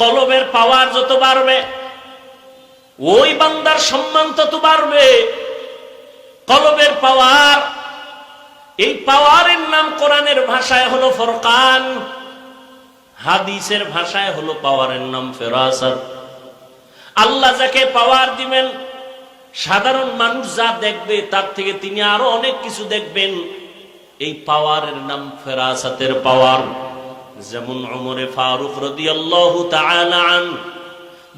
কলবের পাওয়ার যত বাড়বে, ওই বান্দার সম্মান তত বাড়বে। কলবের পাওয়ার, এই পাওয়ারের নাম কোরআনের ভাষায় হলো ফরকান, হাদিসের ভাষায় হলো পাওয়ারের নাম ফেরাসাত। আল্লাহ যাকে পাওয়ার দিবেন, সাধারণ মানুষ যা দেখবে, তার থেকে তিনি আরও অনেক কিছু দেখবেন। এই পাওয়ারের নাম ফেরাসাতের পাওয়ার। যেমন অমরে ফারুক রদি আল্লাহ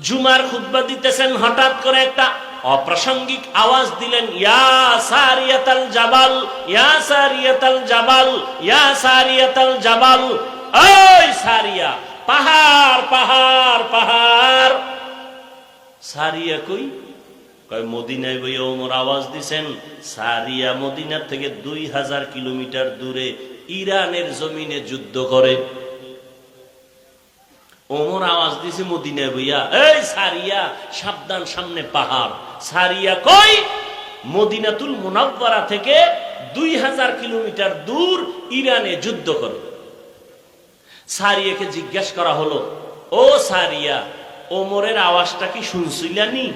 জুমার খুতবা দিতেছেন, হঠাৎ করে একটা অপ্রাসঙ্গিক আওয়াজ দিলেন পাহাড় পাহাড় পাহাড়। সারিয়া কই? মদিনায় বই ওমর আওয়াজ দিছেন, সারিয়া মদিনার থেকে দুই হাজার কিলোমিটার দূরে ইরানের জমিনে যুদ্ধ করে। ওমর আওয়াজ দিছে মদিনায় বইয়া, এই সারিয়া, সাবধান সামনে পাহাড়। সারিয়া কই মদিনাতুল মুনাব্বারা থেকে দুই হাজার কিলোমিটার দূর ইরানে যুদ্ধ করে। সারিয়াকে জিজ্ঞেস করা হলো, ও সারিয়া, ওমরের আওয়াজটা কি শুনছিলানি?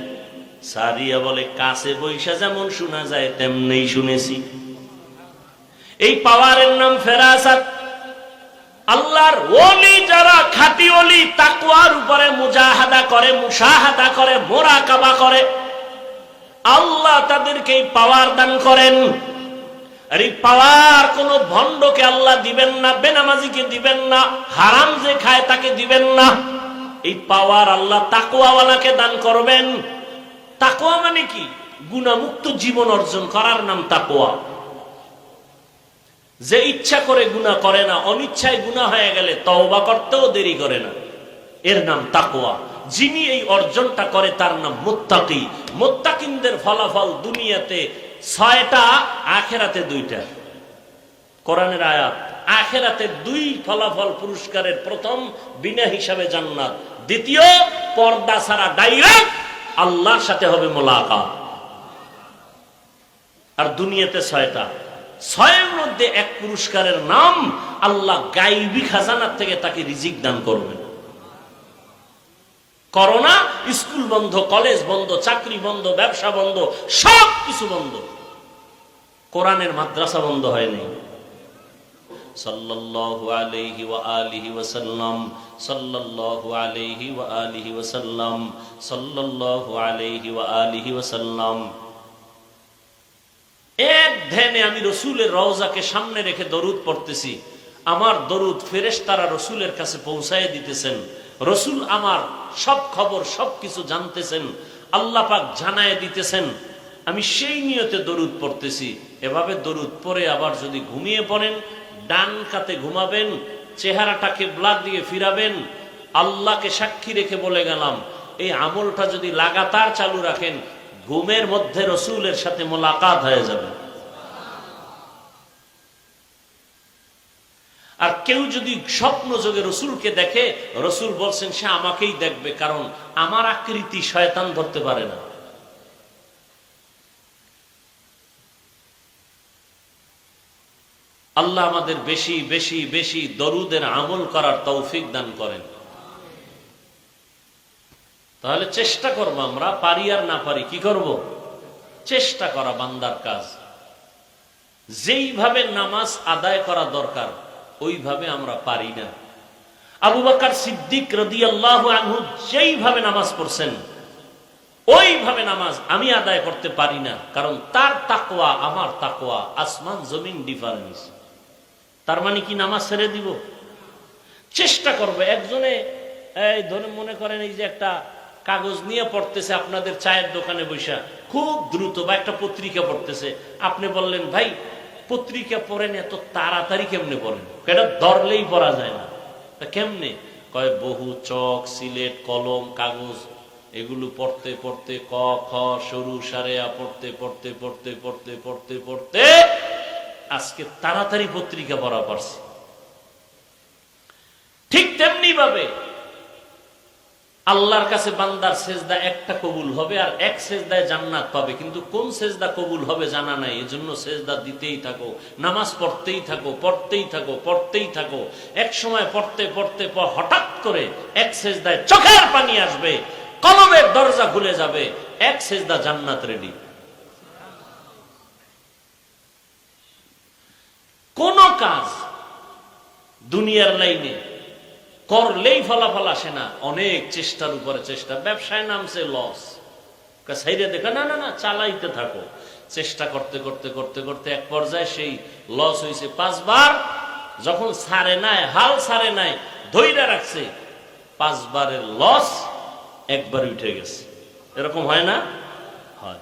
সারিয়া বলে, কাছে বৈশা যেমন শোনা যায় তেমনি শুনেছি। এই পাওয়ারের নাম ফেরাসাত। আল্লাহর ওলি যারা, খাটি ওলি তাকুয়ার উপরে মুজাহাদা করে মুসাহাদা করে মোরা মোরাকাবা করে, আল্লাহ তাদেরকে এই পাওয়ার দান করেন। আর এই পাওয়ার কোন ভণ্ডকে আল্লাহ দিবেন না, বেনামাজিকে দিবেন না, হারাম যে খায় তাকে দিবেন না। এই পাওয়ার আল্লাহ তাকুয়াওয়ালাকে দান করবেন। তাকুয়া মানে কি? গুণামুক্ত জীবন অর্জন করার নাম তাকুয়া যে ইচ্ছা করে গুণা করে না, অনিচ্ছায় গুণা হয়ে গেলে তওবা করতেও দেরি করে না। এর নাম তাকুয়া যিনি এই অর্জনটা করে তার নাম মোত্তাকি। মোত্তাকিনদের ফলাফল দুনিয়াতে ছয়টা, আখেরাতে দুইটা। কোরআনের আয়াত, আখেরাতে দুই ফলাফল পুরস্কারের প্রথম বিনা হিসাবে জান্নাত। দ্বিতীয়, পর্দা ছাড়া ডাইরেক্ট আল্লাহর সাথে হবে মোলাকা আর দুনিয়াতে ছয়টা। ছয়ের মধ্যে এক পুরস্কারের নাম আল্লাহ গাইবি খাজানার থেকে তাকে রিজিক দান করবেন। করোনা, স্কুল বন্ধ, কলেজ বন্ধ, চাকরি বন্ধ, ব্যবসা বন্ধ সব কিছু বন্ধ। কোরআনের মাদ্রাসা বন্ধ হয়নি। এক ধ্যানে আমি রসুলের রওজাকে সামনে রেখে দরুদ পড়তেছি। আমার দরুদ ফেরেশতারা রসুলের কাছে পৌঁছায় দিতেছেন। রসুল আমার সব খবর, সব কিছু জানতেছেন। আল্লাহ পাক জানায় দিতেছেন। আমি সেই নিয়তে দরুদ পড়তেছি। এভাবে দরুদ পরে আবার যদি ঘুমিয়ে পড়েন ডান কাতে ঘুমাবেন, চেহারাটাকে ব্লাড দিয়ে ফিরাবেন, আল্লাহকে সাক্ষী রেখে বলে গেলাম, এই আমলটা যদি লাগাতার চালু রাখেন, ঘুমের মধ্যে রসুলের সাথে মোলাকাত হয়ে যাবে। আর কেউ যদি স্বপ্ন যোগে রসুলকে দেখে, রসুল বলছেন, সে আমাকেই দেখবে, কারণ আমার আকৃতি শয়তান ধরতে পারে না। আল্লাহ আমাদের বেশি বেশি বেশি দরুদের আমল করার তৌফিক দান করেন। তাহলে চেষ্টা করব আমরা, পারি আর না পারি, কি করব? চেষ্টা করা বান্দার কাজ। যেইভাবে নামাজ আদায় করা দরকার, ওইভাবে আমরা পারি না। আবু বাকার সিদ্দিক রদি আল্লাহ আনহু যেইভাবে নামাজ পড়ছেন, ওইভাবে নামাজ আমি আদায় করতে পারি না, কারণ তার তাকোয়া আমার তাকোয়া আসমান জমিন ডিফারেন্স তার মানে কি নামাজ ছেড়ে দিব? চেষ্টা করবে। একজনে, এই ধরে মনে করেন এই যে একটা কাগজ নিয়ে পড়তেছে আপনাদের চায়ের দোকানে বৈশা খুব দ্রুত বা একটা পত্রিকা পড়তেছে। আপনি বললেন, ভাই, পত্রিকা পড়েন এত তাড়াতাড়ি কেমনে পড়েন? এটা ধরলেই পড়া যায় না। কেমনে? কয়, বহু চক, সিলেট, কলম, কাগজ, এগুলো পড়তে পড়তে, ক, খ, সরু সারেয়া পড়তে পড়তে পড়তে পড়তে পড়তে পড়তে আজকে তাড়াতাড়ি পত্রিকা পড়া পারছি ঠিক তেমনি ভাবে আল্লাহর কাছে বান্দার সেজদা একটা কবুল হবে আর এক সেজদায় জান্নাত পাবে। কিন্তু কোন সেজদা কবুল হবে জানা নাই। এজন্য সেজদা দিতেই থাকো, নামাজ পড়তেই থাকো পড়তেই থাকো পড়তেই থাকো। এক সময় পড়তে পড়তে হঠাৎ করে এক সেজদায় চোখের পানি আসবে, কলমের দরজা খুলে যাবে, এক সেজদা জান্নাত রেডি কোন কাজ দুনিয়ার লাইনে করলেই ফলাফল আসে না। অনেক চেষ্টার উপরে চেষ্টা। ব্যবসায় নামছে লস সাইডে দেখো, না না না, চালাইতে থাকো। চেষ্টা করতে করতে করতে করতে এক পর্যায়ে সেই লস হয়েছে পাঁচবার। যখন সারে নাই, হাল সারে নাই ধৈর্য রাখছে, পাঁচবারের লস একবার উঠে গেছে। এরকম হয় না? হয়।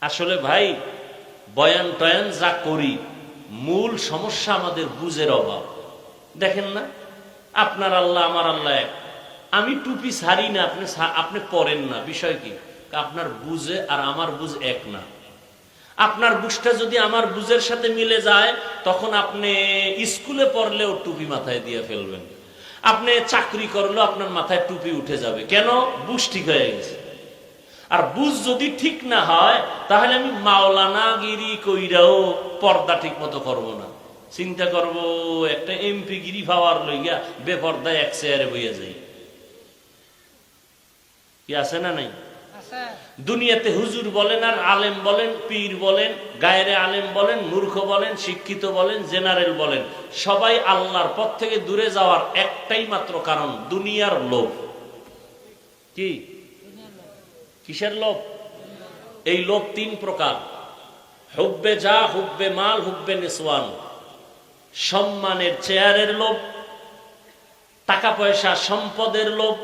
আসলে ভাই বয়ান টয়ান যা করি মূল সমস্যা আমাদের বুঝের অভাব। দেখেন না? আপনার আল্লাহ, আমার আল্লাহ আমি টুপি ছাড়ি না, আপনি আপনি পরেন না। বিষয় কি? আপনার বুঝে আর আমার বুঝ এক না। আপনার বুঝটা যদি আমার বুঝের সাথে মিলে যায়, তখন আপনি স্কুলে পড়লেও টুপি মাথায় দিয়ে ফেলবেন। আপনি চাকরি করলেও আপনার মাথায় টুপি উঠে যাবে। কেন? বুঝ ঠিক হয়ে গেছে। আর বুঝ যদি ঠিক না হয় তাহলে আমি মাওলানা গিরি কইরাও পর্দা ঠিক মতো করব না। চিন্তা করব একটা এমপি গিরি পাওয়ার লইয়া বেপর্দায় এক চেয়ারে বইয়া যাই। কি আছে না নাই? দুনিয়াতে হুজুর বলেন আর আলেম বলেন পীর বলেন গায়েরে আলেম বলেন মূর্খ বলেন শিক্ষিত বলেন জেনারেল বলেন সবাই আল্লাহর পথ থেকে দূরে যাওয়ার একটাই মাত্র কারণ দুনিয়ার লোভ। কি? কিসের লোভ? এই লোভ তিন প্রকার। হুব্বে যা, হুব্বে মাল, হুব্বে নিসওয়ান। সম্মানের চেয়ারের লোভ, টাকা পয়সা, সম্পদের লোভ।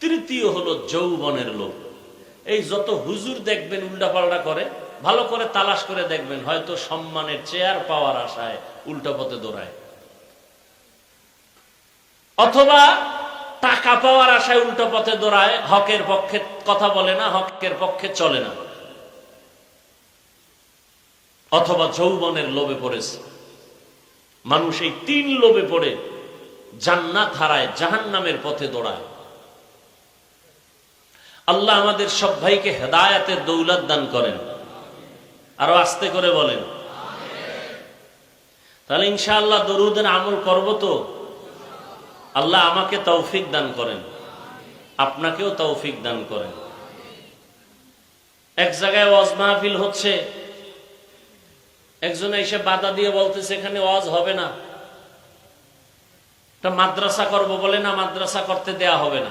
তৃতীয় হলো যৌবনের লোভ। এই যত হুজুর দেখবেন, উল্টাপাল্টা করে, ভালো করে তালাশ করে দেখবেন, হয়তো সম্মানের চেয়ার পাওয়ার আশায় উল্টা পথে দৌড়ায়। অথবা টাকা পাওয়ার আশায় উল্টো পথে দৌড়ায়, হকের পক্ষে কথা বলে না, হকের পক্ষে চলে না। অথবা যৌবনের লোভে পড়েছে। মানুষ এই তিন লোভে পড়ে, জান্নাত হারায় জাহান নামের পথে দৌড়ায়। আল্লাহ আমাদের সব ভাইকে হেদায়াতের দৌলত দান করেন। আরও আস্তে করে বলেন। তাহলে ইনশাআল্লাহ দরুদের আমল করব তো? আল্লাহ আমাকে তৌফিক দান করেন। আপনাকেও তৌফিক দান করেন। এক জায়গায় ওয়াজ মাহফিল হচ্ছে। একজন এসে বাধা দিয়ে বলতেছে, এখানে ওয়াজ হবে না। মাদ্রাসা করব বলে না, মাদ্রাসা করতে দেয়া হবে না।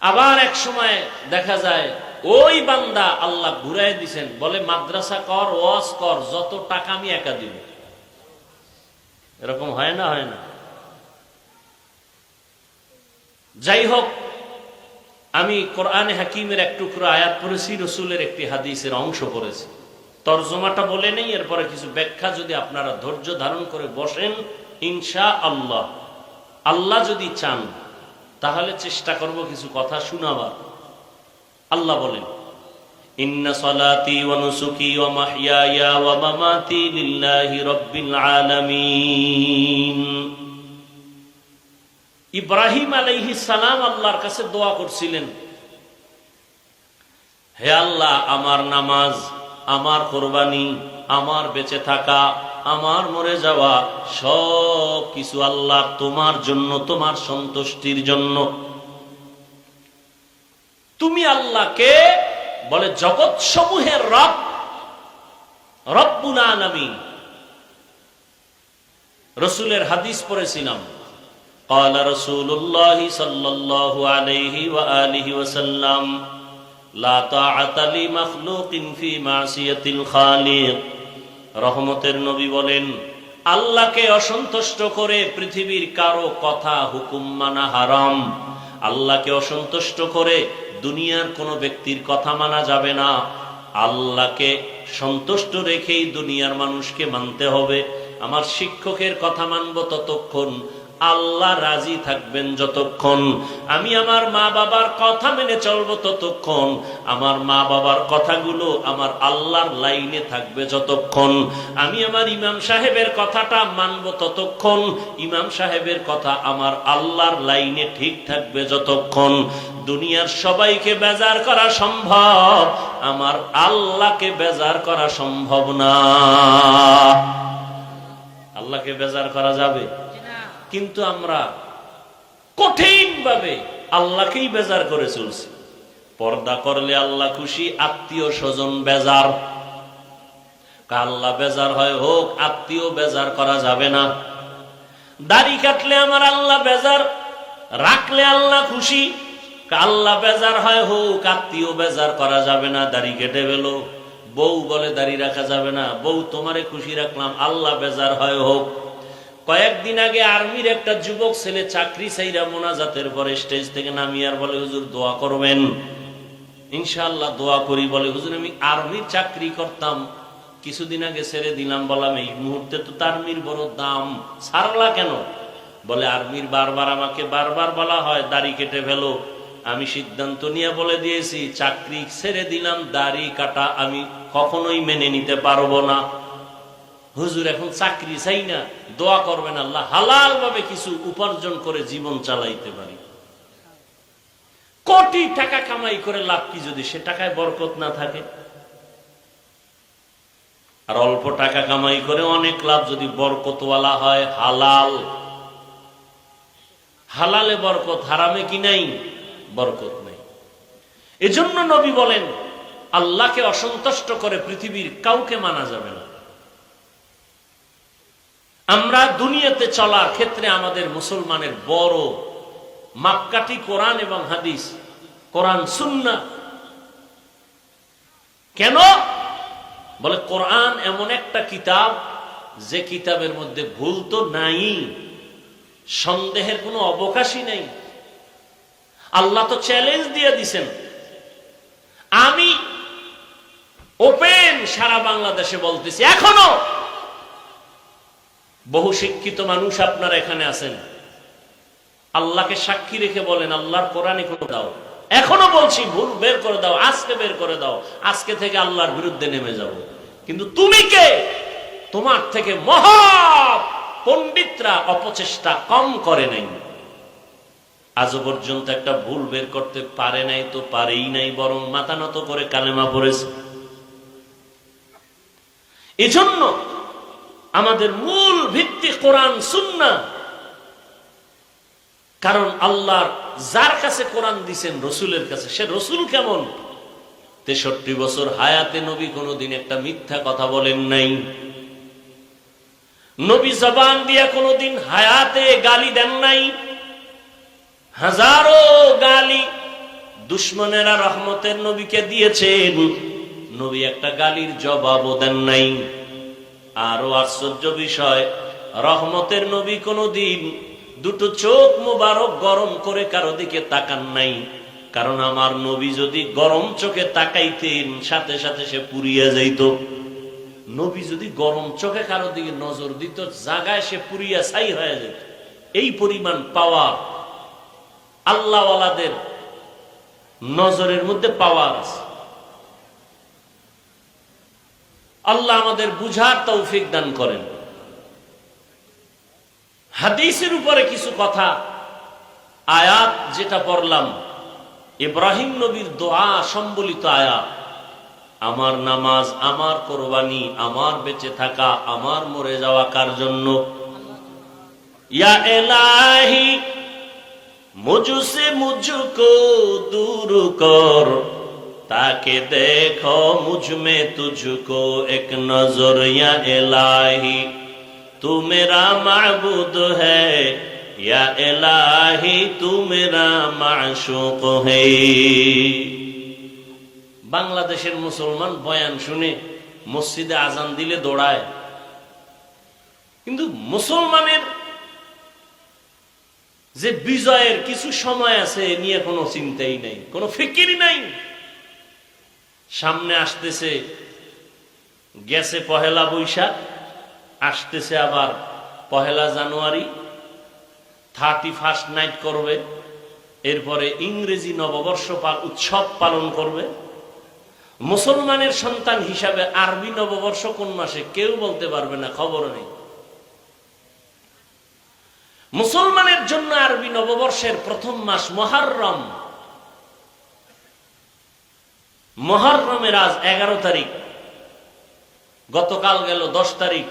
আবার এক সময় দেখা যায়, ওই বান্দা আল্লাহ ঘুরাই দিছেন, বলে, মাদ্রাসা কর, ওয়াজ কর, যত টাকা আমি একা দিব। এরকম হয় না হয় না। যাই হোক আমি কোরআনে হাকিমের এক টুকরো আয়াত পড়েছি, রসুলের একটি হাদিসের অংশ পড়েছি। তর্জমাটা বলে নেই, এরপরে কিছু ব্যাখ্যা যদি আপনারা ধৈর্য ধারণ করে বসেন ইনশা আল্লাহ আল্লাহ যদি চান, তাহলে চেষ্টা করব কিছু কথা শোনাবার। আল্লাহ বলেন, ইন্না সলাতি ওয়া নুসুকি ওয়া মাহইয়ায়া ওয়া মামাতি লিল্লাহি রাব্বিল আলামিন। ইব্রাহিম আলাইহি সালাম আল্লাহর কাছে দোয়া করছিলেন, হে আল্লাহ, আমার নামাজ, আমার কোরবানি, আমার বেঁচে থাকা, আমার মরে যাওয়া, সব কিছু আল্লাহ তোমার জন্য, তোমার সন্তুষ্টির জন্য। তুমি আল্লাহকে বলে জগৎ সমূহের রব, রব্বুল আলামিন। রসুলের হাদিস পড়েছিলাম। قال رسول الله صلى الله عليه وآله وسلم لا طاعة لمخلوق في معصية الخالق রহমতের নবী বলেন আল্লাহকে অসন্তুষ্ট করে পৃথিবীর কারো কথা হুকুম মানা হারাম আল্লাহকে অসন্তুষ্ট করে দুনিয়ার কোনো ব্যক্তির কথা মানা যাবে না আল্লাহকে সন্তুষ্ট রেখেই দুনিয়ার মানুষকে মানতে হবে আমার শিক্ষকের কথা মানব ততক্ষণ আল্লাহ রাজি থাকবেন যতক্ষণ আমি আমার মা বাবার কথা মেনে চলবো ততক্ষণ, আমার মা বাবার কথাগুলো আমার আল্লাহর লাইনে থাকবে যতক্ষণ, আমি আমার ইমাম সাহেবের কথাটা মানব ততক্ষণ, ইমাম সাহেবের কথা আমার আল্লাহর লাইনে ঠিক থাকবে যতক্ষণ, দুনিয়ার সবাইকে বেজার করা সম্ভব, আমার আল্লাহকে বেজার করা সম্ভব না। আল্লাহকে বেজার করা যাবে? কিন্তু আমরা কঠিন ভাবে আল্লাহকেই বেজার করে চলছি। পর্দা করলে আল্লাহ খুশি, আত্মীয় স্বজন বেজার। আল্লাহ বেজার হয় হোক, আত্মীয় বেজার করা যাবে না। দাড়ি কাটলে আমার আল্লাহ বেজার, রাখলে আল্লাহ খুশি। আল্লাহ বেজার হয় হোক, আত্মীয় বেজার করা যাবে না, দাড়ি কেটে ফেলো। বউ বলে দাড়ি রাখা যাবে না, বউ তোমারে খুশি রাখলাম, আল্লাহ বেজার হয় হোক। কয়েকদিন আগে আর্মির একটা যুবক ছেলে চাকরি চাইরা মোনাজাতের পরে স্টেজ থেকে নামিয়ে আর বলে, হুজুর, দোয়া করবেন। ইনশাল্লাহ দোয়া করি, বলে, হুজুর, আমি আর্মির চাকরি করতাম। কিছুদিন আগে ছেড়ে দিলাম, বললাম, এই মুহূর্তে তো আর্মির বড় দাম, ছাড়লা কেন? বলে, আর্মির বারবার আমাকে বারবার বলা হয়, দাড়ি কেটে ফেলো। আমি সিদ্ধান্ত নিয়ে বলে দিয়েছি, চাকরি ছেড়ে দিলাম, দাড়ি কাটা আমি কখনোই মেনে নিতে পারব না। হুজুর এখন চাকরি চাই না দোয়া করবেন আল্লাহ হালাল ভাবে কিছু উপার্জন করে জীবন চালাইতে পারি। কোটি টাকা কামাই করে লাভ কি যদি সে টাকায় বরকত না থাকে? আর অল্প টাকা কামাই করে অনেক লাভ যদি বরকতওয়ালা হয়, হালাল। হালালে বরকত, হারামে কি নাই? বরকত নেই। এজন্য নবী বলেন, আল্লাহকে অসন্তুষ্ট করে পৃথিবীর কাউকে মানা যাবে না। আমরা দুনিয়াতে চলার ক্ষেত্রে আমাদের মুসলমানের বড় মাপকাঠি কোরআন এবং হাদিস, কোরআন সুন্না কেন? বলে কোরআন এমন একটা কিতাব যে কিতাবের মধ্যে ভুল তো নাই, সন্দেহের কোনো অবকাশই নেই। আল্লাহ তো চ্যালেঞ্জ দিয়ে দিছেন। আমি ওপেন সারা বাংলাদেশে বলতেছি, এখনও বহু শিক্ষিত মানুষ আপনার এখানে আছেন। আল্লাহকে সাক্ষী রেখে বলেন, আল্লাহর কোরআনে করে দাও। এখনও বলছি, ভুল বের করে দাও, আজকে বের করে দাও। আজকে থেকে আল্লাহর বিরুদ্ধে নেমে যাব কিন্তু তুমি কে? তোমার থেকে মহা পণ্ডিতরা অপচেষ্টা কম করে নাই। আজও পর্যন্ত একটা ভুল বের করতে পারে নাই তো পারেই নাই, বরং মাথা নত করে কালেমা পড়েছে। এজন্য আমাদের মূল ভিত্তি কোরআন, সুন্না। কারণ আল্লাহর যার কাছে কোরআন দিছেন, রসুলের কাছে। সে রসুল কেমন? তেষট্টি বছর হায়াতে নবী কোনোদিন একটা মিথ্যা কথা বলেন নাই। নবী জবান দিয়া কোনোদিন হায়াতে গালি দেন নাই। হাজারো গালি দুশ্মনেরা রহমতের নবীকে দিয়েছেন। নবী একটা গালির জবাবও দেন নাই। আরও আশ্চর্য বিষয়, রহমতের নবী কোনদিন দুটো চোখ মুবারক গরম করে কারও দিকে তাকান নাই। কারণ আমার নবী যদি গরম চোখে তাকাইতেন, সাথে সাথে সে পুড়িয়া যাইত। নবী যদি গরম চোখে কারও দিকে নজর দিত, জাগায় সে পুরিয়া ছাই হয়ে যেত। এই পরিমাণ পাওয়ার আল্লাহওয়ালাদের নজরের মধ্যে পাওয়ার আছে। আল্লাহ আমাদের বুঝার তৌফিক দান করেন। হাদিসের উপরে কিছু কথা, আয়াত যেটা পড়লাম, ইব্রাহিম নবীর দোয়া সম্বলিত আয়াত, আমার নামাজ, আমার কোরবানি, আমার বেঁচে থাকা, আমার মরে যাওয়া কার জন্য? ইয়া এলাহি, মুঝুসে মুঝুকো, দূর কর। তাকে দেখো মুঝমে তুঝকো এক নজর এলাহি তু इलाही। तू मेरा এলাহি তু या इलाही, तू বাংলাদেশের মুসলমান বয়ান শুনে মসজিদে আজান দিলে দৌড়ায়। কিন্তু মুসলমানের যে বিজয়ের কিছু সময় আছে, নিয়ে কোনো চিন্তাই নাই, কোনো ফিকির নাই। সামনে আসতেছে, গেছে পহেলা বৈশাখ, আসতেছে আবার পহেলা জানুয়ারি থার্টি ফার্স্ট নাইট করবে, এরপরে ইংরেজি নববর্ষ উৎসব পালন করবে। মুসলমানের সন্তান হিসাবে আরবি নববর্ষ কোন মাসে কেউ বলতে পারবে না, খবর নেই। মুসলমানের জন্য আরবি নববর্ষের প্রথম মাস মহারম। মহারমের আজ এগারো তারিখ। গতকাল গেল দশ তারিখ।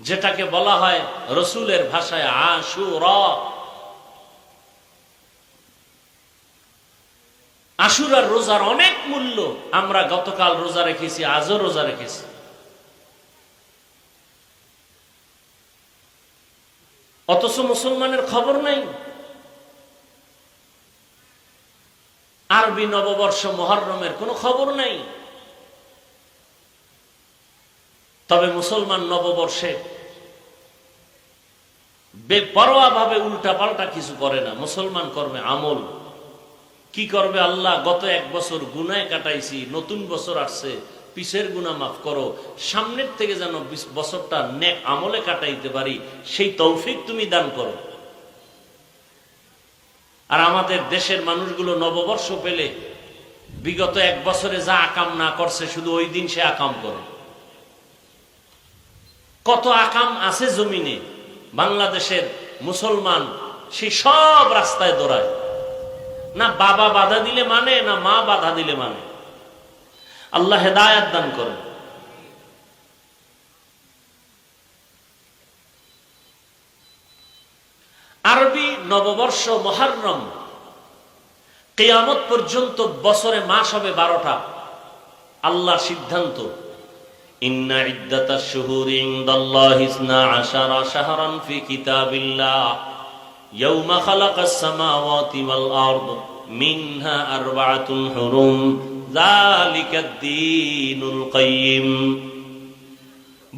যেটাকে বলা হয় রসুলের ভাষায় আশু আশুরার রোজার অনেক মূল্য আমরা গতকাল রোজা রেখেছি, আজও রোজা রেখেছি। অথচ মুসলমানের খবর নাই। আরবি নববর্ষ মহরমের কোনো খবর নাই। তবে মুসলমান নববর্ষে বেপরোয়া ভাবে উল্টা পাল্টা কিছু করে না। মুসলমান করবে আমল। কি করবে আল্লাহ? গত এক বছর গুনায় কাটাইছি, নতুন বছর আসছে, পিসের গুণা মাফ করো। সামনের থেকে যেন বছরটা নেক আমলে কাটাইতে পারি, সেই তৌফিক তুমি দান করো। আর আমাদের দেশের মানুষগুলো নববর্ষ পেলে বিগত এক বছরে যা আকাম না করছে, শুধু ওই দিন সে আকাম করে। কত আকাম আছে জমিনে, বাংলাদেশের মুসলমান সে সব রাস্তায় দৌড়ায়। না বাবা বাধা দিলে মানে না মা বাধা দিলে মানে। আল্লাহ হেদায়াত দান করেন আরবি নববর্ষ মহারম। কেয়ামত পর্যন্ত বছরে মাস হবে বারোটা। আল্লাহ সিদ্ধান্ত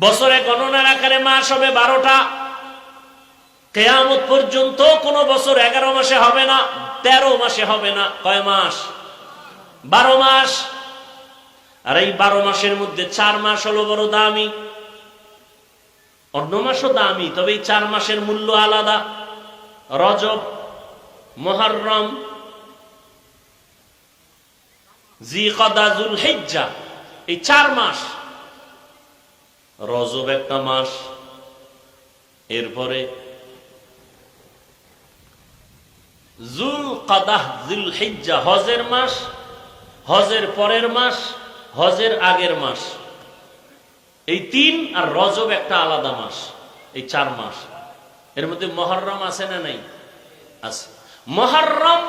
বছরে গণনার আকারে মাস হবে বারোটা। কেয়ামত পর্যন্ত কোন বছর এগারো মাসে হবে না, তেরো মাসে হবে না, কয় মাস? বারো মাস। আর এই বারো মাসের মধ্যে চার মাস হলো বড় দামি। অন্য মাসও দামি, তবে এই চার মাসের মূল্য আলাদা। রজব, মহরম জি কদাজুল হেজ্জা এই চার মাস। রজব একটা মাস। এরপরে জুল কাদাহ জুল হিজ্জা হজের মাস, হজের পরের মাস, হজের আগের মাস। এই তিন আর রজব একটা আলাদা মাস, এই চার মাস। এর মধ্যে মহরম আছে না নাই? আছে। মহরম,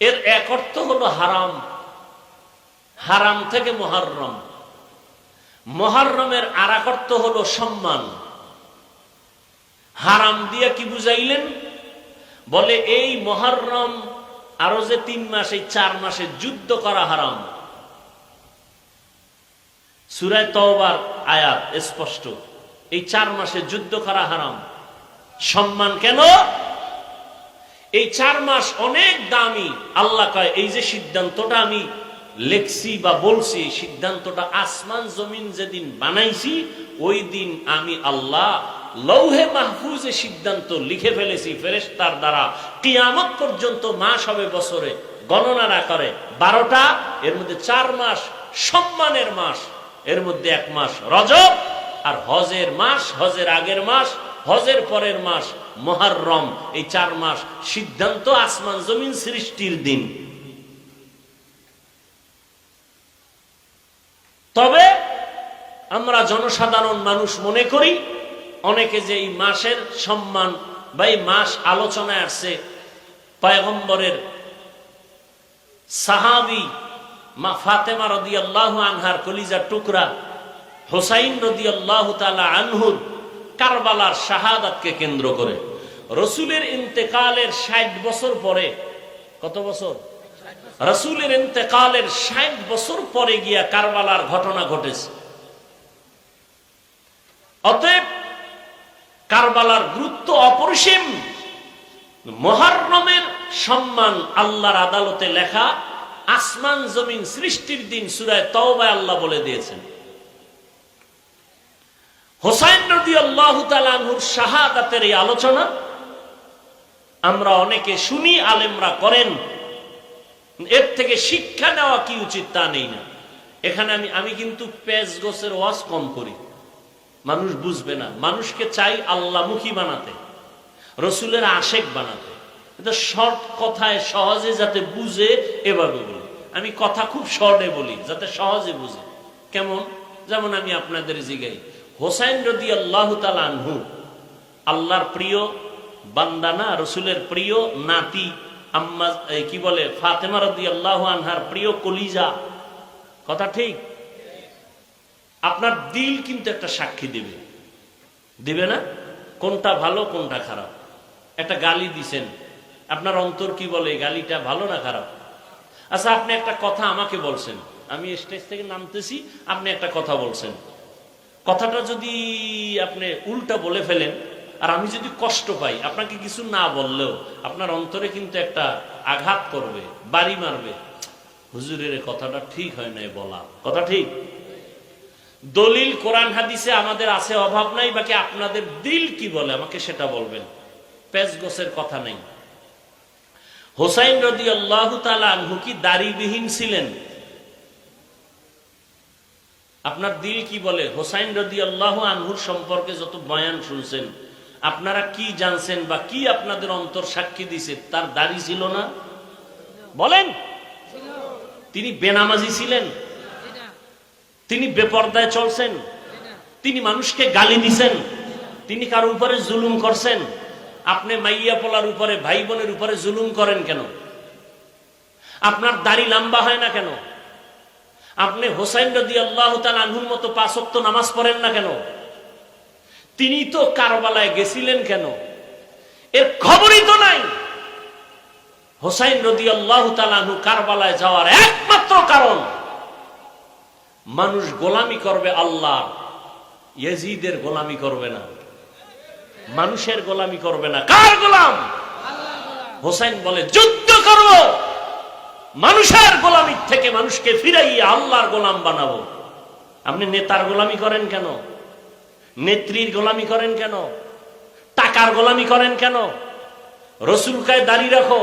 এর এক অর্থ হলো হারাম। হারাম থেকে মহরম। মহরমের আর এক অর্থ হলো সম্মান। হারাম দিয়ে কি বুঝাইলেন? বলে, এই মহরম আরও যে তিন মাস চার মাসে যুদ্ধ করা হারাম। সুরায় তওবার আয়াত স্পষ্ট। এই চার মাসে যুদ্ধ করা হারাম। সম্মান কেন? এই চার মাস অনেক দামি। আল্লাহ কয়, এই যে সিদ্ধান্তটা আমি লেখছি বা বলছি, সিদ্ধান্তটা আসমান জমিন যেদিন বানাইছি, ওই দিন আমি আল্লাহ লৌহে মাহফুজে সিদ্ধান্ত লিখে ফেলেছি ফেরেস্তার দ্বারা। কিয়ামত পর্যন্ত মাস হবে বছরে, গণনা না করে। বারোটা, এর মধ্যে চার মাস, সম্মানের মাস, এর মধ্যে এক মাস রজব, আর হজের মাস, হজের আগের মাস, হজের পরের মাস মহারম এই চার মাস সিদ্ধান্ত আসমান জমিন সৃষ্টির দিন। তবে আমরা জনসাধারণ মানুষ মনে করি অনেকে যে এই মাসের সম্মান বা এই মাস আলোচনায় আসছে, পয়গম্বরের সাহাবি মা ফাতেমা রদি আল্লাহ আনহার কলিজার টুকরা, হোসাইন রদি আল্লাহ তালা আনহুর কারবালার শাহাদাতকে কেন্দ্র করে। রসুলের ইন্তেকালের ষাট বছর পরে, কত বছর? রসুলের ইন্তেকালের ষাট বছর পরে গিয়া কারবালার ঘটনা ঘটেছে। অতএব কারবালার গুরুত্ব অপরিসীম। মহারমের সম্মান আল্লাহর আদালতে লেখা, আসমান জমিন সৃষ্টির দিন সুরায় তওবায় আল্লাহ বলে দিয়েছেন। হোসাইন রদি আল্লাহ তালাহুর শাহাদাতের এই আলোচনা আমরা অনেকে শুনি, আলেমরা করেন। এর থেকে শিক্ষা নেওয়া কি উচিত তা নেই না। এখানে আমি আমি কিন্তু পেজ গোসের ওয়াজ কম করি। মানুষ বুঝবে না। মানুষকে চাই আল্লাহমুখী বানাতে, রসুলের আশেক বানাতে। কিন্তু শর্ট কথায় সহজে যাতে বুঝে এভাবে বলি। আমি কথা খুব শর্টে বলি, যাতে সহজে বুঝে। কেমন? যেমন আমি আপনাদের জিগাই। হোসাইন রদি আল্লাহ আনহু, আল্লাহর প্রিয় বান্দানা রসুলের প্রিয় নাতি, আম্মা কি বলে, ফাতেমা রদি আল্লাহ আনহার প্রিয় কলিজা। কথা ঠিক? আপনার দিল কিন্তু একটা সাক্ষী দেবে। দেবে না? কোনটা ভালো, কোনটা খারাপ? একটা গালি দিছেন। আপনার অন্তর কি বলে গালিটা ভালো না খারাপ? আচ্ছা আপনি একটা কথা আমাকে বলছেন। আমি স্টেজ থেকে নামতেছি, আপনি একটা কথা বলছেন। কথাটা যদি আপনি উল্টা বলে ফেলেন, আর আমি যদি কষ্ট পাই, আপনাকে কিছু না বললেও আপনার অন্তরে কিন্তু একটা আঘাত করবে, বাড়ি মারবে। হুজুরের কথাটা ঠিক হয় নাই বলা। কথা ঠিক? দলিল কোরআন হাদিসে আমাদের আছে, অভাব নাই, বাকি আপনাদের দিল কি বলে? আমাকে সেটা বলবেন। পেজ গোসের কথা নেই। হোসাইন রদি আল্লাহ আনহু কি দাড়িবিহীন ছিলেন? আপনার দিল কি বলে? হোসাইন রদি আল্লাহ আনহুর সম্পর্কে যত বয়ান শুনছেন, আপনারা কি জানছেন বা কি আপনাদের অন্তর সাক্ষী দিছে, তার দাড়ি ছিল না? বলেন। তিনি বেনামাজি ছিলেন। তিনি বেপর্দায় চলছেন। তিনি মানুষকে গালি দিছেন। তিনি কারও উপরে জুলুম করছেন। আপনি মাইয়া পোলার উপরে, ভাই বোনের উপরে জুলুম করেন কেন? আপনার দাড়ি লম্বা হয় না কেন? আপনি হোসাইন রদি আল্লাহ আনহুর মতো পাঁচক্ত নামাজ পড়েন না কেন? তিনি তো কারবালায় গেছিলেন কেন? এর খবরই তো নাই। হোসাইন রদি আল্লাহ আনহু কারবালায় যাওয়ার একমাত্র কারণ মানুষ গোলামি করবে আল্লাহ, ইয়েজিদের গোলামি করবে না, মানুষের গোলামি করবে না। কার গোলাম? হোসেন বলে, যুদ্ধ করব, মানুষের গোলামির থেকে মানুষকে ফিরাইয়ে আল্লাহর গোলাম বানাবো। আপনি নেতার গোলামি করেন কেন? নেত্রীর গোলামি করেন কেন? টাকার গোলামি করেন কেন? রসুল কায়, দাঁড়িয়ে রাখো।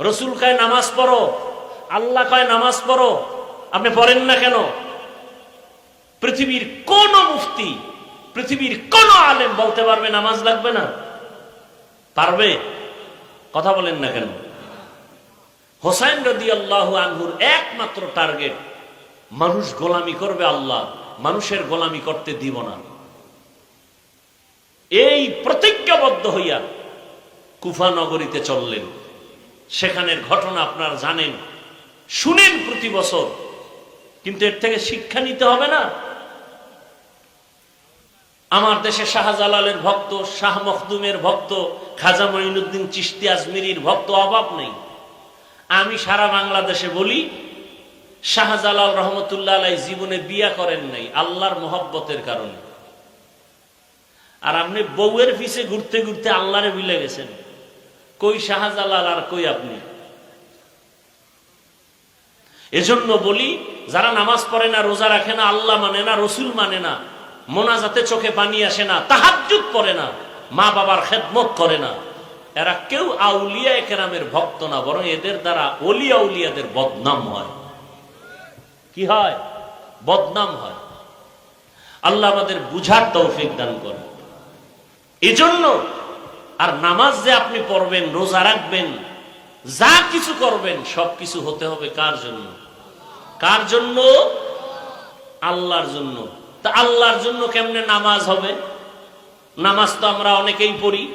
রসুল কায়, নামাজ পড়ো। আল্লাহ কয়, নামাজ পড়ো। আপনি পড়েন না কেন? পৃথিবীর কোন মুফতি, পৃথিবীর কোন আলেম বলতে পারবে নামাজ লাগবে না। পারবে? কথা বলেন না কেন? হোসাইন রদি আল্লাহ আনহুর একমাত্র টার্গেট, মানুষ গোলামি করবে আল্লাহ, মানুষের গোলামি করতে দিব না। এই প্রতিজ্ঞাবদ্ধ হইয়া কুফা নগরীতে চললেন। সেখানের ঘটনা আপনারা জানেন, শুনেন প্রতি বছর। কিন্তু এর থেকে শিক্ষা নিতে হবে না। আমার দেশে শাহজালালের ভক্ত, শাহ মখদুমের ভক্ত, খাজা মঈনুদ্দিন চিস্তি আজমিরির ভক্ত অভাব নেই। আমি সারা বাংলাদেশে বলি, শাহজালাল রহমতুল্লাহ জীবনে বিয়া করেন নাই, আল্লাহর মোহব্বতের কারণে। আর আপনি বউয়ের পিছে ঘুরতে ঘুরতে আল্লাহরে মিলে গেছেন। কই শাহজালাল আর কই আপনি? এজন্য বলি, যারা নামাজ পড়ে না, রোজা রাখে না, আল্লাহ মানে না, রসুল মানে না মোনাজাতে চোখে পানি আসে না তাহাজুত পড়ে না, মা বাবার খেদমত করে না। এরা কেউ আউলিয়া একরামের ভক্ত না, বরং এদের দ্বারা অলিয়া উলিয়াদের বদনাম হয়। কি হয়? বদনাম হয়। আল্লাহ আমাদের বুঝার তৌফিক দান করে এজন্য আর নামাজ যে আপনি পড়বেন, রোজা রাখবেন, যা কিছু করবেন, সব কিছু হতে হবে কার জন্য? কার জন্য? আল্লাহর জন্য। তা আল্লাহর জন্য কেমনে নামাজ হবে? নামাজ তো আমরা অনেকেই পড়ি।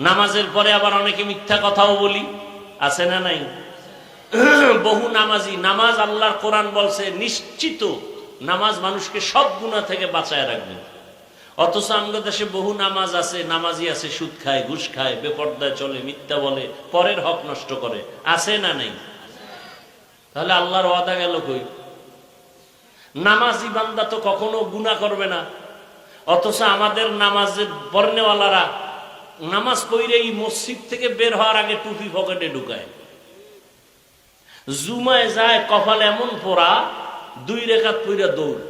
নামাজের পরে আবার অনেকে মিথ্যা কথাও বলি। আছে না নাই? বহু নামাজি, নামাজ আল্লাহর কোরআন বলছে, নিশ্চিত নামাজ মানুষকে সব গুণা থেকে বাঁচায় রাখবে। অথচ আমাদের দেশে বহু নামাজ আছে, নামাজি আছে, সুদ খায়, ঘুষ খায়, বেপর্দায় চলে, মিথ্যা বলে, পরের হক নষ্ট করে। আছে না নাই? তাহলে আল্লাহর ওয়াদা গেল কই? নামাজি বান্দা তো কখনো গুণা করবে না। অথচ আমাদের নামাজের বর্ণেওয়ালারা নামাজ পড়ে এই মসজিদ থেকে বের হওয়ার আগে টুপি পকেটে ঢুকায়। জুমায় যায় কপাল এমন পড়া, দুই রেখাত পইরা দৌড়।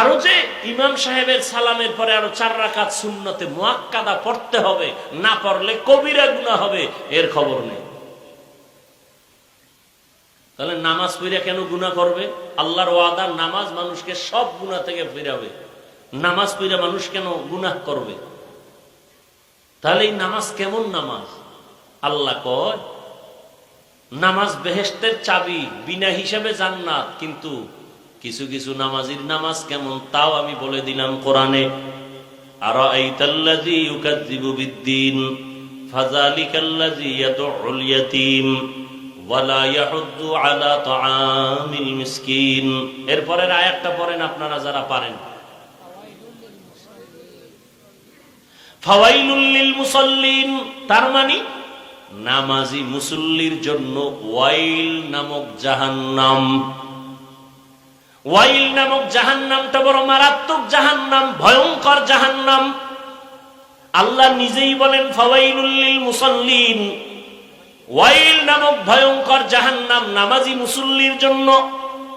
আরও যে ইমাম সাহেবের সালামের পরে আরও চার রাকাত সুন্নতে মোয়াক্কাদা পড়তে হবে, না পড়লে কবিরা গুনাহ হবে, এর খবর নেই। তাহলে নামাজ পড়িয়া কেন গুনাহ করবে? আল্লাহর ওয়াদার নামাজ মানুষকে সব গুনাহ থেকে ফিরাবে। নামাজ পড়িয়া মানুষ কেন গুনাহ করবে? তাহলে এই নামাজ কেমন নামাজ? আল্লাহ কয়, নামাজ বেহেস্তের চাবি, বিনা হিসাবে জান্নাত। কিন্তু কিছু কিছু নামাজির নামাজ কেমন তাও আমি বলে দিলাম কোরআনে। আর ইয়াদউল ইয়াতীম। এরপরের আয়াতটা পড়েন আপনারা যারা পারেন। ফাওয়াইলুল লিল মুসাল্লিন তার মানে নামাজি মুসল্লির জন্য ওয়াইল নামক জাহান্নাম। ওয়াইল নামক জাহান্নামটা বড় মারাত্মক জাহান্নাম, ভয়ঙ্কর জাহান্নাম। আল্লাহ নিজেই বলেন, ফাওয়াইলুল লিল মুসাল্লিন ওয়াইল নামক ভয়ঙ্কর জাহান্নাম নামাজি মুসল্লির জন্য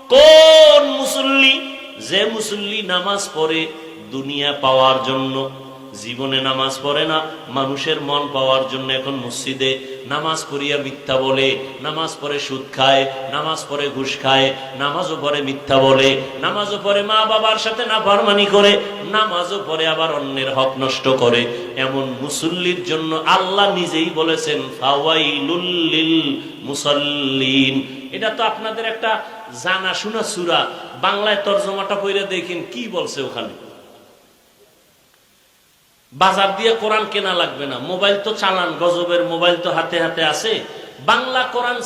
কোন মুসল্লি? যে মুসল্লি নামাজ পড়ে দুনিয়া পাওয়ার জন্য। জীবনে নামাজ পড়ে না, মানুষের মন পাওয়ার জন্য এখন মসজিদে নামাজ পড়িয়া মিথ্যা বলে, নামাজ পড়ে সুদ খায়, নামাজ পড়ে ঘুষ খায়, নামাজও পড়ে মিথ্যা বলে, নামাজও পড়ে মা বাবার সাথে না ফারমানি করে, নামাজও পড়ে আবার অন্যের হক নষ্ট করে। এমন মুসল্লির জন্য আল্লাহ নিজেই বলেছেন মুসাল্লিন। এটা তো আপনাদের একটা জানা শোনা সুরা। বাংলায় তর্জমাটা পড়ে দেখেন, কি বলছে ওখানে? বাজার দিয়ে কোরআন কেনা লাগবে না। মোবাইল তো চালান, গজবের মোবাইল তো হাতে হাতে আছে। বাংলা কোরআন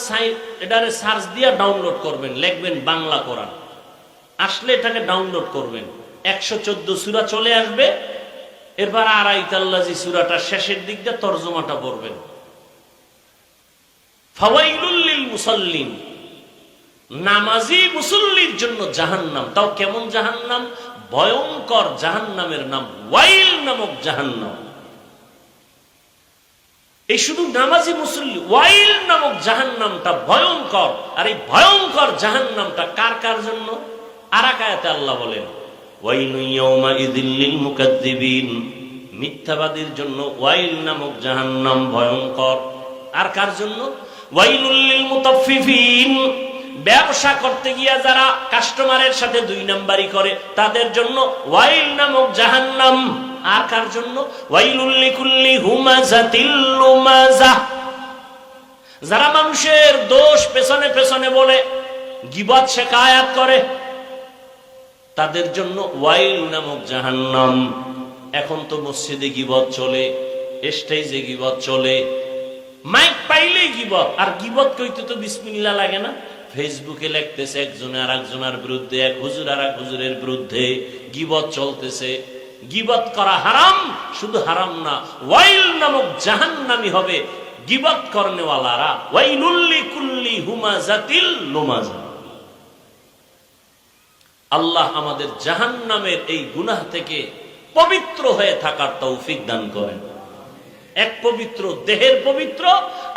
এটারে সার্চ দিয়ে ডাউনলোড করবেন, লিখবেন বাংলা কোরআন। আসলে এটাকে ডাউনলোড করবেন। একশো চোদ্দ সুরা চলে আসবে, এরপর আড়াই তাল্লাজি সুরাটা শেষের দিক দিয়ে তর্জমাটা পড়বেন। ফাওয়াইলুল্লিল মুসাল্লিন। নামাজি মুসল্লির জন্য জাহান্নাম। তাও কেমন জাহান্নাম? ভয়ঙ্কর জাহান্নামের নাম ওয়াইল নামক জাহান্নাম। এই শুধু নামাজি মুসল্লি, ওয়াইল নামক জাহান্নামটা ভয়ঙ্কর। আর এই ভয়ঙ্কর জাহান্নামটা কার কার জন্য? আরাকায়াতে আল্লাহ বলেন মিথ্যাবাদীর জন্য ওয়াইল নামক জাহান্নাম ভয়ঙ্কর। আর কার জন্য? ওয়াইলুল লিল মুতাফফিফিন। ব্যবসা করতে গিয়া যারা কাস্টমারের সাথে দুই নাম্বারি করে, তাদের জন্য ওয়াইল নামক জাহান্নাম। আর কার জন্য? ওয়াইলুল্লি কুল্লি হুমাজাতিল লুমাজা। যারা মানুষের দোষ পেছনে পেছনে বলে, গিবত শেখায়াত করে, তাদের জন্য ওয়াইল নামক জাহান্নাম। এখন তো মসজিদে গিবত চলে, স্টেজে গিবত চলে, মাইক পাইলেই গিবত। আর গিবত কইতে তো বিসমিল্লা লাগে না। ফেসবুকে লিখতেছে একজনে আর একজনের বিরুদ্ধে, এক হুজুর আর এক হুজুরের বিরুদ্ধে গিবত চলতেছে। গিবত করা হারাম, শুধু হারাম না, ওয়াইল নামক জাহান্নামি হবে গিবত করনেওয়ালারা। ওয়াইলুল্লি কুল্লি হুমাজাতিল লুমাজা আল্লাহ আমাদের জাহান্নামের এই গুনাহ থেকে পবিত্র হয়ে থাকার তৌফিক দান করেন। এক পবিত্র দেহের পবিত্র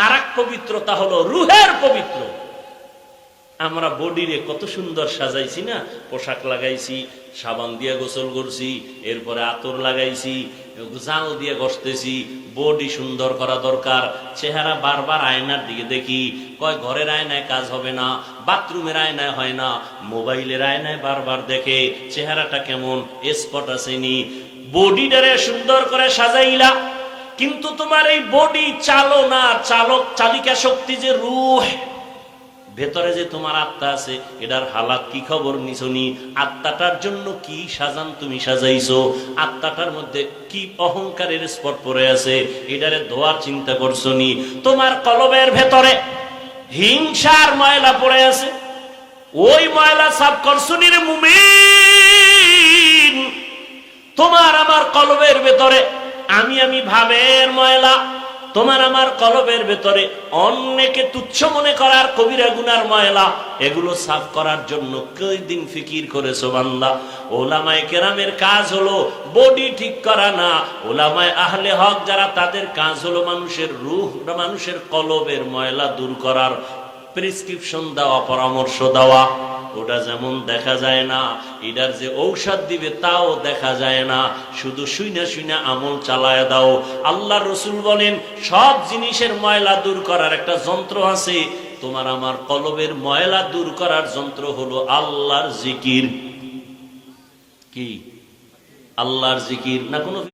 আর এক পবিত্রতা হলো রুহের পবিত্র। আমরা বডিরে কত সুন্দর সাজাইছি না? পোশাক লাগাইছি, সাবান দিয়ে গোসল করছি, এরপরে আতর লাগাইছি, জাল দিয়ে ঘষতেছি বডি সুন্দর করা দরকার। চেহারা বারবার আয়নার দিকে দেখি, কয় ঘরের আয়নায় কাজ হবে না, বাথরুমের আয়নায় হয় না, মোবাইলের আয়নায় বারবার দেখে, চেহারাটা কেমন স্পট আসেনি বডিটারে সুন্দর করে সাজাইলা, কিন্তু তোমার এই বডি চালনা, চালক, চালিকা শক্তি যে রুহ ভেতরে যে তোমার আত্মা আছে, এটার হালাত কি খবর নিছনি? আত্মাটার জন্য কি সাজান তুমি সাজাইছো? আত্মাটার মধ্যে কি অহংকারের স্পট পড়ে আছে, এটারে ধোয়ার চিন্তা করছ নি তোমার কলবের ভেতরে হিংসার ময়লা পড়ে আছে, ওই ময়লা সাফ করছ নি রে তোমার আমার কলবের ভেতরে আমি আমি ভাবের ময়লা তোমার আমার কলবের ভেতরে অন্যকে তুচ্ছ মনে করার কবিরা গুনার ময়লা, এগুলো সাফ করার জন্য কই দিন ফিকির করেছ বান্দা? ওলামায় কেরামের কাজ হলো বডি ঠিক করা না। ওলামায় আহলে হক যারা তাদের কাজ হলো মানুষের রুহ, মানুষের কলবের ময়লা দূর করার। প্রেসক্রিপশন দেওয়া, পরামর্শ দেওয়া, ওটা যেমন দেখা যায় না, এটার যে ঔষধ দিবে তাও দেখা যায় না, শুধু শুইনা শুইনা আমল চালায় দাও। আল্লাহ রসুল বলেন, সব জিনিসের ময়লা দূর করার একটা যন্ত্র আছে, তোমার আমার কলবের ময়লা দূর করার যন্ত্র হলো আল্লাহর জিকির। কি? আল্লাহর জিকির না কোনো